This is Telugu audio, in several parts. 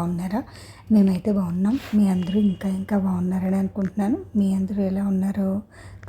బాగున్నారా మేమైతే బాగున్నాం. మీ అందరూ ఇంకా ఇంకా బాగున్నారని అనుకుంటున్నాను. మీ అందరూ ఎలా ఉన్నారో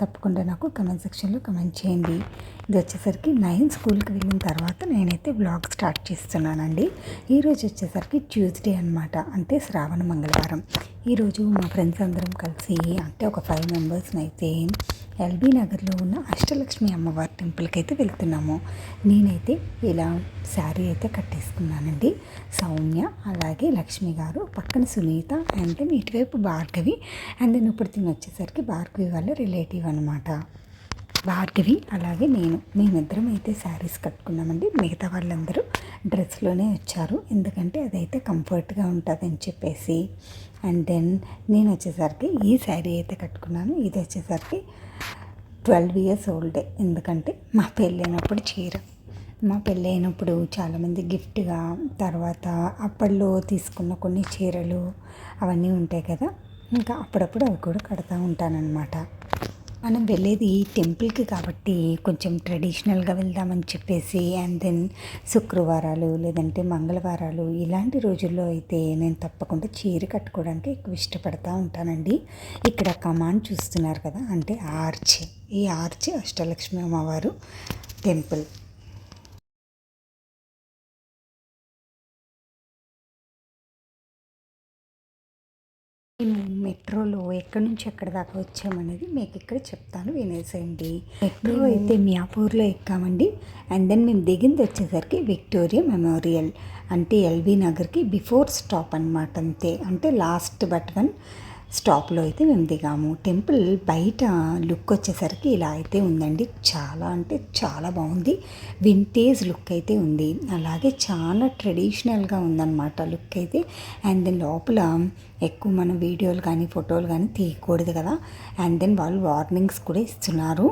తప్పకుండా నాకు కమెంట్ సెక్షన్లో కమెంట్ చేయండి. ఇది వచ్చేసరికి నైన్ స్కూల్కి వెళ్ళిన తర్వాత నేనైతే బ్లాగ్ స్టార్ట్ చేస్తున్నానండి. ఈరోజు వచ్చేసరికి ట్యూస్డే అనమాట అంటే శ్రావణ మంగళవారం. ఈరోజు మా ఫ్రెండ్స్ అందరం కలిసి అంటే ఒక ఫైవ్ మెంబర్స్ని అయితే ఎల్బీ నగర్లో ఉన్న అష్టలక్ష్మి అమ్మవారి టెంపుల్కి అయితే వెళ్తున్నాము. నేనైతే ఇలా శారీ అయితే కట్టేసుకున్నానండి. సౌమ్య అలాగే లక్ష్మి గారు పక్కన సునీత అండ్ దెన్ ఇటువైపు భార్గవి అండ్ దెన్ ఇప్పుడు తిని వచ్చేసరికి భార్గవి వాళ్ళ రిలేటివ్ అనమాట భార్గవి అలాగే నేను మేమిద్దరం అయితే శారీస్ కట్టుకున్నామండి. మిగతా వాళ్ళందరూ డ్రెస్లోనే వచ్చారు. ఎందుకంటే అదైతే కంఫర్ట్గా ఉంటుందని చెప్పేసి. అండ్ దెన్ నేను వచ్చేసరికి ఈ శారీ అయితే కట్టుకున్నాను. ఇది వచ్చేసరికి ట్వెల్వ్ ఇయర్స్ ఓల్డే. ఎందుకంటే మా పెళ్ళైనప్పుడు చీర. మా పెళ్ళైనప్పుడు చాలామంది గిఫ్ట్గా తర్వాత అప్పట్లో తీసుకున్న కొన్ని చీరలు అవన్నీ ఉంటాయి కదా. ఇంకా అప్పుడప్పుడు అవి కూడా కడతా ఉంటానన్నమాట. మనం వెళ్ళేది టెంపుల్కి కాబట్టి కొంచెం ట్రెడిషనల్గా వెళ్దామని చెప్పేసి అండ్ దెన్ శుక్రవారాలు లేదంటే మంగళవారాలు ఇలాంటి రోజుల్లో అయితే నేను తప్పకుండా చీర కట్టుకోవడానికి ఎక్కువ ఇష్టపడతా ఉంటానండి. ఇక్కడ కమాన్ చూస్తున్నారు కదా అంటే ఆర్చ్. ఈ ఆర్చ్ అష్టలక్ష్మి అమ్మవారు టెంపుల్. మేము మెట్రోలో ఎక్కడి నుంచి ఎక్కడి దాకా వచ్చామనేది మీకు ఇక్కడ చెప్తాను వినేసేయండి. మెట్రో అయితే మియాపూర్లో ఎక్కామండి. అండ్ దెన్ మేము దిగింది వచ్చేసరికి విక్టోరియా మెమోరియల్ అంటే ఎల్బీ నగర్కి బిఫోర్ స్టాప్ అనమాట అంతే. అంటే లాస్ట్ బట్ వన్ స్టాప్లో అయితే మేము దిగాము. టెంపుల్ బయట లుక్ వచ్చేసరికి ఇలా అయితే ఉందండి. చాలా అంటే చాలా బాగుంది. వింటేజ్ లుక్ అయితే ఉంది. అలాగే చాలా ట్రెడిషనల్గా ఉందన్నమాట లుక్ అయితే. అండ్ దెన్ లోపల ఎక్కువ మనం వీడియోలు కానీ ఫోటోలు కానీ తీయకూడదు కదా. అండ్ దెన్ వాళ్ళు వార్నింగ్స్ కూడా ఇస్తున్నారు.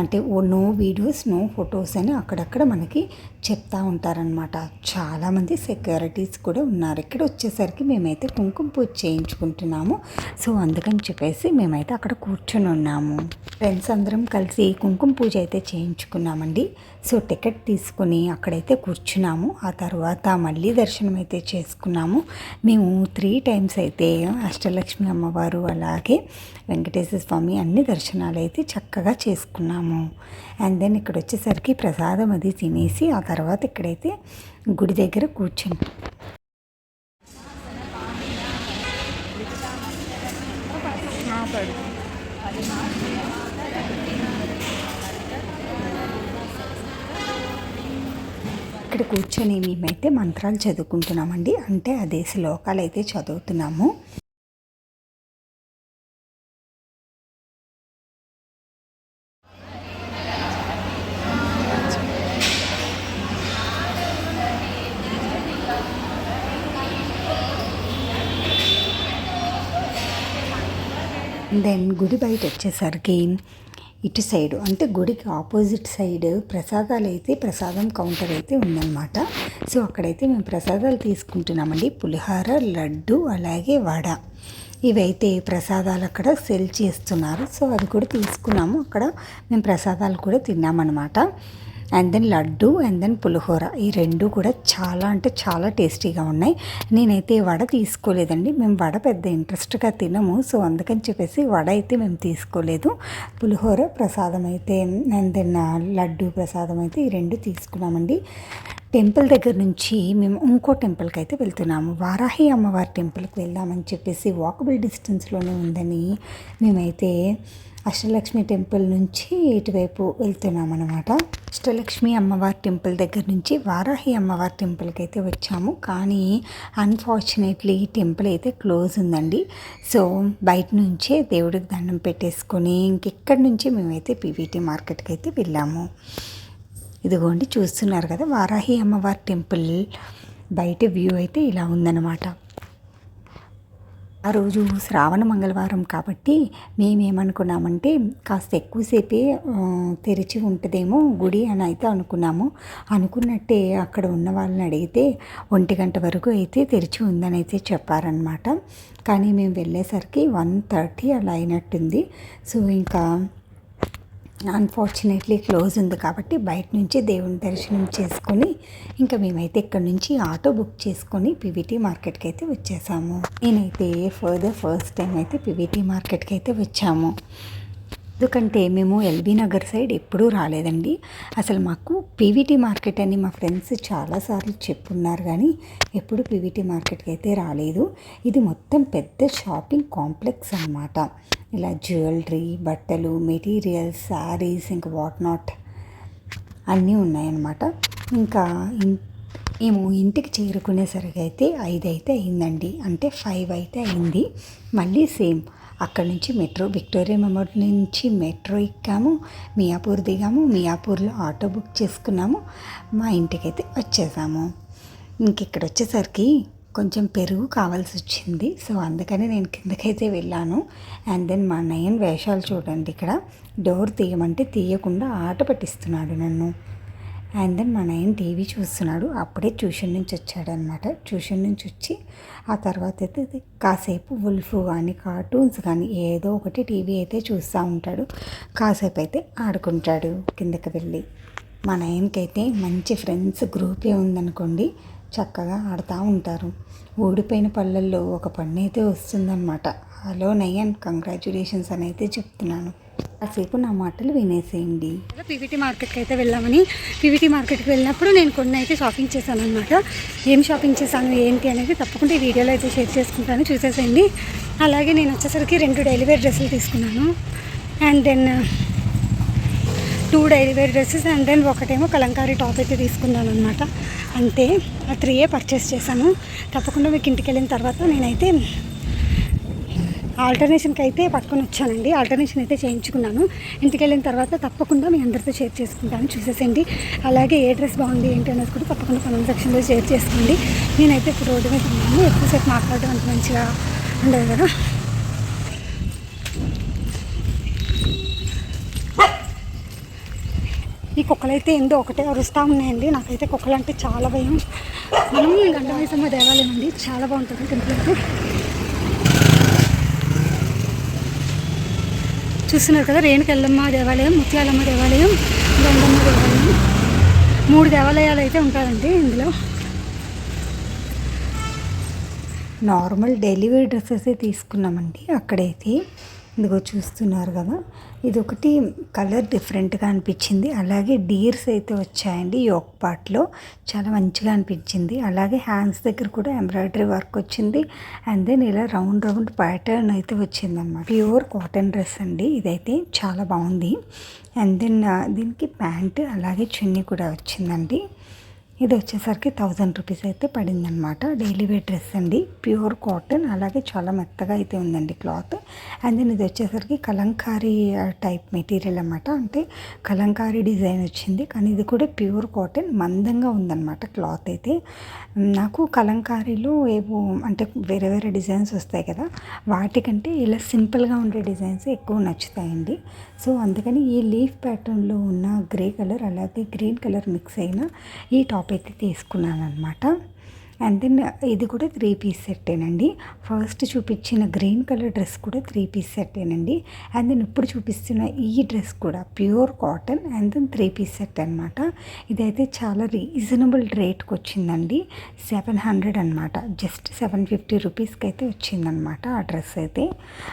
అంటే ఓ నో వీడియోస్ నో ఫొటోస్ అని అక్కడక్కడ మనకి చెప్తా ఉంటారనమాట చాలామంది సెక్యూరిటీస్ కూడా ఉన్నారు. ఇక్కడ వచ్చేసరికి మేమైతే కుంకుమ పూజ చేయించుకుంటున్నాము. సో అందుకని చెప్పేసి మేమైతే అక్కడ కూర్చొని ఉన్నాము. ఫ్రెండ్స్ అందరం కలిసి కుంకుమ పూజ అయితే చేయించుకున్నామండి. సో టికెట్ తీసుకుని అక్కడైతే కూర్చున్నాము. ఆ తర్వాత మళ్ళీ దర్శనం అయితే చేసుకున్నాము. మేము త్రీ టైమ్స్ అయితే అష్టలక్ష్మి అమ్మవారు అలాగే వెంకటేశ్వర స్వామి అన్ని దర్శనాలు అయితే చక్కగా చేసుకున్నాము. అండ్ దెన్ ఇక్కడ వచ్చేసరికి ప్రసాదం అది తినేసి ఆ తర్వాత ఇక్కడైతే గుడి దగ్గర కూర్చుని కూర్చొని మేమైతే మంత్రాలు చదువుకుంటున్నామండి. అంటే అదే శ్లోకాలు అయితే చదువుతున్నాము. దెన్ గుడి బయట వచ్చేసరికి ఇటు సైడ్ అంటే గుడికి ఆపోజిట్ సైడ్ ప్రసాదాలు అయితే ప్రసాదం కౌంటర్ అయితే ఉందన్నమాట. సో అక్కడైతే మేము ప్రసాదాలు తీసుకుంటున్నామండి. పులిహార లడ్డు అలాగే వడ. ఇవైతే ప్రసాదాలు అక్కడ సెల్ చేస్తున్నారు. సో అవి కూడా తీసుకున్నాము. అక్కడ మేము ప్రసాదాలు కూడా తిన్నామన్నమాట. And then laddu and then pulihora. ఈ రెండు కూడా చాలా అంటే చాలా టేస్టీగా ఉన్నాయి. నేనైతే వడ తీసుకోలేదండి. మేము వడ పెద్ద ఇంట్రెస్ట్గా తినము. సో అందుకని చెప్పేసి వడ అయితే మేము తీసుకోలేదు. పులిహోర ప్రసాదం అయితే అండ్ దెన్ లడ్డు ప్రసాదం అయితే ఈ రెండు తీసుకున్నామండి. టెంపుల్ దగ్గర నుంచి మేము ఇంకో టెంపుల్కి అయితే వెళ్తున్నాము. వారాహి అమ్మవారి టెంపుల్కి వెళ్దామని చెప్పేసి వాకబుల్ డిస్టెన్స్లోనే ఉందని మేమైతే అష్టలక్ష్మి టెంపుల్ నుంచి ఇటువైపు వెళ్తున్నాం అనమాట అష్టలక్ష్మి అమ్మవారి టెంపుల్ దగ్గర నుంచి వారాహి అమ్మవారి టెంపుల్కి అయితే వచ్చాము. కానీ అన్ఫార్చునేట్లీ టెంపుల్ అయితే క్లోజ్ ఉందండి. సో బయట నుంచే దేవుడికి దండం పెట్టేసుకొని ఇంకెక్కడి నుంచి మేమైతే పీవీటీ మార్కెట్కి అయితే వెళ్ళాము. ఇదిగోండి చూస్తున్నారు కదా వారాహి అమ్మవారి టెంపుల్ బయట వ్యూ అయితే ఇలా ఉందన్నమాట. ఆ రోజు శ్రావణ మంగళవారం కాబట్టి మేమేమనుకున్నామంటే కాస్త ఎక్కువసేపే తెరిచి ఉంటుందేమో గుడి అని అయితే అనుకున్నాము. అనుకున్నట్టే అక్కడ ఉన్న వాళ్ళని అడిగితే ఒంటి గంట వరకు అయితే తెరిచి ఉందని అయితే చెప్పారనమాట కానీ మేము వెళ్ళేసరికి వన్ థర్టీ అలా అయినట్టుంది. సో ఇంకా అన్ఫార్చునేట్లీ క్లోజ్ ఉంది కాబట్టి బయట నుంచి దేవుని దర్శనం చేసుకొని ఇంకా మేమైతే ఇక్కడ నుంచి ఆటో బుక్ చేసుకొని పీవీటీ మార్కెట్కి అయితే వచ్చేసాము. నేనైతే ఫర్దర్ ఫస్ట్ టైం అయితే పీవీటీ మార్కెట్కి అయితే వచ్చాము. ఎందుకంటే మేము ఎల్బీ నగర్ సైడ్ ఎప్పుడూ రాలేదండి. అసలు మాకు పీవీటీ మార్కెట్ అని మా ఫ్రెండ్స్ చాలాసార్లు చెప్పున్నారు కానీ ఎప్పుడు పీవీటీ మార్కెట్కి అయితే రాలేదు. ఇది మొత్తం పెద్ద షాపింగ్ కాంప్లెక్స్ అన్నమాట. ఇలా జ్యువెలరీ బట్టలు మెటీరియల్స్ శారీస్ ఇంకా వాట్ నాట్ అన్నీ ఉన్నాయన్నమాట. ఇంకా మేము ఇంటికి చేరుకునేసరికి అయితే ఐదు అయితే అయిందండి. అంటే ఫైవ్ అయితే అయింది. మళ్ళీ సేమ్ అక్కడి నుంచి మెట్రో విక్టోరియా మెమోరియల్ నుంచి మెట్రో ఎక్కాము. మియాపూర్ దిగాము. మియాపూర్లో ఆటో బుక్ చేసుకున్నాము. మా ఇంటికైతే వచ్చేసాము. ఇంకెక్కడ వచ్చేసరికి కొంచెం పెరుగు కావాల్సి వచ్చింది. సో అందుకని నేను కిందకైతే వెళ్ళాను. అండ్ దెన్ మా నయన్ వేషాలు చూడండి ఇక్కడ. డోర్ తీయమంటే తీయకుండా ఆట పట్టిస్తున్నాడు నన్ను. అండ్ దెన్ మా నయన్ టీవీ చూస్తున్నాడు. అప్పుడే ట్యూషన్ నుంచి వచ్చాడనమాట ట్యూషన్ నుంచి వచ్చి ఆ తర్వాత అయితే కాసేపు ఉల్ఫ్ కానీ కార్టూన్స్ కానీ ఏదో ఒకటి టీవీ అయితే చూస్తూ ఉంటాడు. కాసేపు అయితే ఆడుకుంటాడు కిందకి వెళ్ళి. మా నయన్కైతే మంచి ఫ్రెండ్స్ గ్రూపే ఉందనుకోండి చక్కగా ఆడుతూ ఉంటారు. ఊడిపోయిన పళ్ళల్లో ఒక పన్ను అయితే వస్తుందన్నమాట. హలో నయన్ కంగ్రాచులేషన్స్ అని అయితే చెప్తున్నాను. కాసేపు నా మాటలు వినేసేయండి. పీవీటీ మార్కెట్కి అయితే వెళ్ళామని. పీవీటీ మార్కెట్కి వెళ్ళినప్పుడు నేను కొన్ని అయితే షాపింగ్ చేశాను అనమాట ఏం షాపింగ్ చేశాను ఏంటి అనేది తప్పకుండా ఈ వీడియోలో అయితే షేర్ చేసుకుంటాను చూసేసేయండి. అలాగే నేను వచ్చేసరికి రెండు డైలీ వేర్ డ్రెస్సులు తీసుకున్నాను. And then two daily wear dresses and then ఒకటేమో కలంకారీ టాప్ అయితే తీసుకున్నాను అనమాట అంతే ఆ త్రీయే పర్చేస్ చేశాను. తప్పకుండా మీకు ఇంటికి వెళ్ళిన తర్వాత నేనైతే ఆల్టర్నేషన్కి అయితే పట్టుకొని వచ్చానండి. ఆల్టర్నేషన్ అయితే చేయించుకున్నాను. ఇంటికి వెళ్ళిన తర్వాత తప్పకుండా మీ అందరితో షేర్ చేసుకుంటాను. చూసేసేయండి. అలాగే ఏ డ్రెస్ బాగుంది ఏంటి అనేది కూడా తప్పకుండా కమెంట్ సెక్షన్లో షేర్ చేసుకోండి. నేనైతే ఇప్పుడు రోడ్డు మీద ఉన్నాను. ఎక్కువసేపు మాట్లాడడం అంత మంచిగా ఉండదు కదా. ఈ కుక్కలైతే ఎందో ఒకటే అరుస్తూ ఉన్నాయండి. నాకైతే కుక్కలు అంటే చాలా భయం. మనం గండమైసమ్మ దేవాలయం అండి. చాలా బాగుంటుంది టెంపుల్ అయితే. చూస్తున్నారు కదా రేణుకెళ్ళమ్మ దేవాలయం ముత్యాలమ్మ దేవాలయం గంగమ్మ దేవాలయం. మూడు దేవాలయాలు అయితే ఉంటాయండి ఇందులో. నార్మల్ డెలివరీ డ్రెస్సెస్ తీసుకున్నామండి అక్కడైతే. ఇదిగో చూస్తున్నారు కదా ఇది ఒకటి కలర్ డిఫరెంట్గా అనిపించింది. అలాగే డీర్స్ అయితే వచ్చాయండి యోక్ పార్ట్లో చాలా మంచిగా అనిపించింది. అలాగే హ్యాండ్స్ దగ్గర కూడా ఎంబ్రాయిడరీ వర్క్ వచ్చింది. అండ్ దెన్ ఇలా రౌండ్ రౌండ్ ప్యాటర్న్ అయితే వచ్చిందన్నమాట ప్యూర్ కాటన్ డ్రెస్ అండి. ఇదైతే చాలా బాగుంది. అండ్ దెన్ దీనికి ప్యాంట్ అలాగే చున్నీ కూడా వచ్చిందండి. ఇది వచ్చేసరికి థౌజండ్ రూపీస్ అయితే పడిందనమాట డైలీ వేర్ డ్రెస్ అండి. ప్యూర్ కాటన్ అలాగే చాలా మెత్తగా అయితే ఉందండి క్లాత్ అండ్ దెన్ ఇది వచ్చేసరికి కలంకారీ టైప్ మెటీరియల్ అనమాట అంటే కలంకారీ డిజైన్ వచ్చింది. కానీ ఇది కూడా ప్యూర్ కాటన్ మందంగా ఉందన్నమాట క్లాత్ అయితే. నాకు కలంకారీలో ఏవో అంటే వేరే వేరే డిజైన్స్ వస్తాయి కదా వాటికంటే ఇలా సింపుల్గా ఉండే డిజైన్స్ ఎక్కువ నచ్చుతాయండి. సో అందుకని ఈ లీఫ్ ప్యాటర్న్లో ఉన్న గ్రే కలర్ అలాగే గ్రీన్ కలర్ మిక్స్ అయిన ఈ టాప్ అయితే తీసుకున్నాను అనమాట అండ్ దెన్ ఇది కూడా త్రీ పీస్ సెట్టేనండి ఫస్ట్ చూపించిన గ్రీన్ కలర్ డ్రెస్ కూడా త్రీ పీస్ సెట్టేనండి అండ్ దెన్ ఇప్పుడు చూపిస్తున్న ఈ డ్రెస్ కూడా pure cotton and then three piece set అనమాట ఇదైతే చాలా రీజనబుల్ రేట్కి వచ్చిందండి. సెవెన్ హండ్రెడ్ అనమాట జస్ట్ సెవెన్ ఫిఫ్టీ రూపీస్కి అయితే వచ్చిందనమాట ఆ డ్రెస్ అయితే.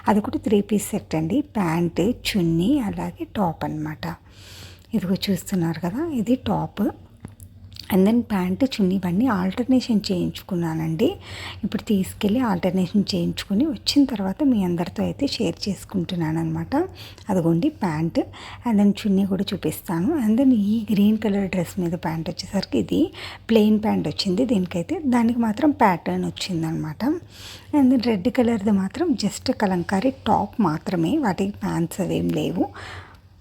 అది కూడా త్రీ పీస్ సెట్ అండి. ప్యాంటు చున్నీ అలాగే టాప్ అనమాట ఇదిగో చూస్తున్నారు కదా ఇది top and then pant chunni ఇవన్నీ ఆల్టర్నేషన్ చేయించుకున్నానండి. ఇప్పుడు తీసుకెళ్ళి ఆల్టర్నేషన్ చేయించుకుని వచ్చిన తర్వాత మీ అందరితో అయితే షేర్ చేసుకుంటున్నాను అనమాట అదిగోండి ప్యాంట్. అండ్ దెన్ చున్నీ కూడా చూపిస్తాను. అండ్ దెన్ ఈ గ్రీన్ కలర్ డ్రెస్ మీద ప్యాంట్ వచ్చేసరికి ఇది ప్లెయిన్ ప్యాంట్ వచ్చింది. దీనికైతే దానికి మాత్రం ప్యాటర్న్ వచ్చిందనమాట అండ్ దెన్ రెడ్ కలర్ది మాత్రం జస్ట్ కలంకారీ టాప్ మాత్రమే. వాటికి ప్యాంట్స్ అవేం లేవు.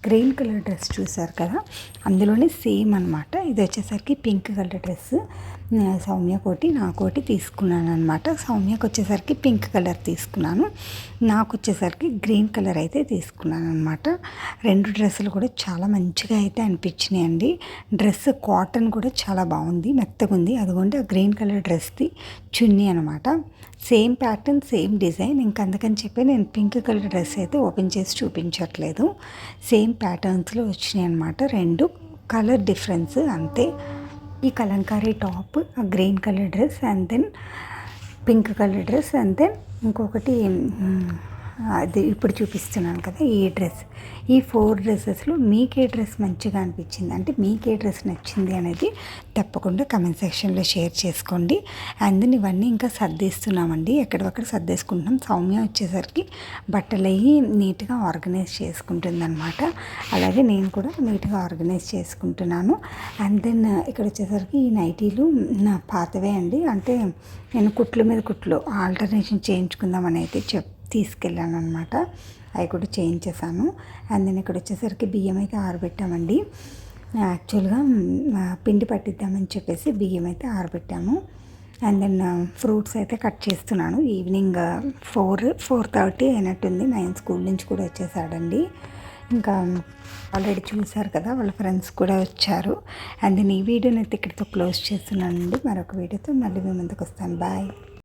గ్రీన్ కలర్ డ్రెస్ చూసారు కదా? అందులోనే సేమ్ అనమాట ఇది వచ్చేసరికి పింక్ కలర్ డ్రెస్. సౌమ్య కోటి నాకోటి తీసుకున్నాను అనమాట సౌమ్యకు వచ్చేసరికి పింక్ కలర్ తీసుకున్నాను. నాకు వచ్చేసరికి గ్రీన్ కలర్ అయితే తీసుకున్నాను అనమాట రెండు డ్రెస్సులు కూడా చాలా మంచిగా అయితే అనిపించినాయండి. డ్రెస్ కాటన్ కూడా చాలా బాగుంది మెత్తగా ఉంది అదిగోండి ఆ గ్రీన్ కలర్ డ్రెస్ది చున్నీ అనమాట సేమ్ ప్యాటర్న్ సేమ్ డిజైన్. ఇంకా అందుకని చెప్పి నేను పింక్ కలర్ డ్రెస్ అయితే ఓపెన్ చేసి చూపించట్లేదు. సేమ్ ప్యాటర్న్స్లో వచ్చినాయి అనమాట రెండు. కలర్ డిఫరెన్స్ అంతే. ఈ కలంకారీ టాప్ ఆ green colour dress and then pink colour dress and then ఇంకొకటి అది ఇప్పుడు చూపిస్తున్నాను కదా ఈ డ్రెస్. ఈ ఫోర్ డ్రెస్సెస్లో మీకు ఏ డ్రెస్ మంచిగా అనిపించింది. అంటే మీకే డ్రెస్ నచ్చింది అనేది తప్పకుండా కమెంట్ సెక్షన్లో షేర్ చేసుకోండి. అండ్ ఇవన్నీ ఇంకా సర్దేస్తున్నామండి. ఎక్కడొక్కడ సర్దేసుకుంటున్నాం. సౌమ్య వచ్చేసరికి బట్టలు అయ్యి నీట్గా ఆర్గనైజ్ చేసుకుంటుంది అనమాట అలాగే నేను కూడా నీట్గా ఆర్గనైజ్ చేసుకుంటున్నాను. అండ్ దెన్ ఇక్కడ వచ్చేసరికి ఈ నైటీలు నా పాతవే అండి. అంటే నేను కుట్లు మీద కుట్లు ఆల్టర్నేషన్ చేయించుకుందామని అయితే చెప్ తీసుకెళ్ళాను అనమాట అవి కూడా చేయించేసాను అండ్ దెన్ ఇక్కడ వచ్చేసరికి బియ్యం అయితే ఆరబెట్టామండి. యాక్చువల్గా పిండి పట్టిద్దామని చెప్పేసి బియ్యం అయితే ఆరబెట్టాము. అండ్ దెన్ ఫ్రూట్స్ అయితే కట్ చేస్తున్నాను. ఈవినింగ్ ఫోర్ ఫోర్ థర్టీ అయినట్టుంది. నైన్ స్కూల్ నుంచి కూడా వచ్చేసాడండి. ఇంకా ఆల్రెడీ చూశారు కదా వాళ్ళ ఫ్రెండ్స్ కూడా వచ్చారు. అండ్ నేను ఈ వీడియోని అయితే ఇక్కడితో క్లోజ్ చేస్తున్నానండి. మరొక వీడియోతో మళ్ళీ మీ ముందుకు వస్తాను. బాయ్.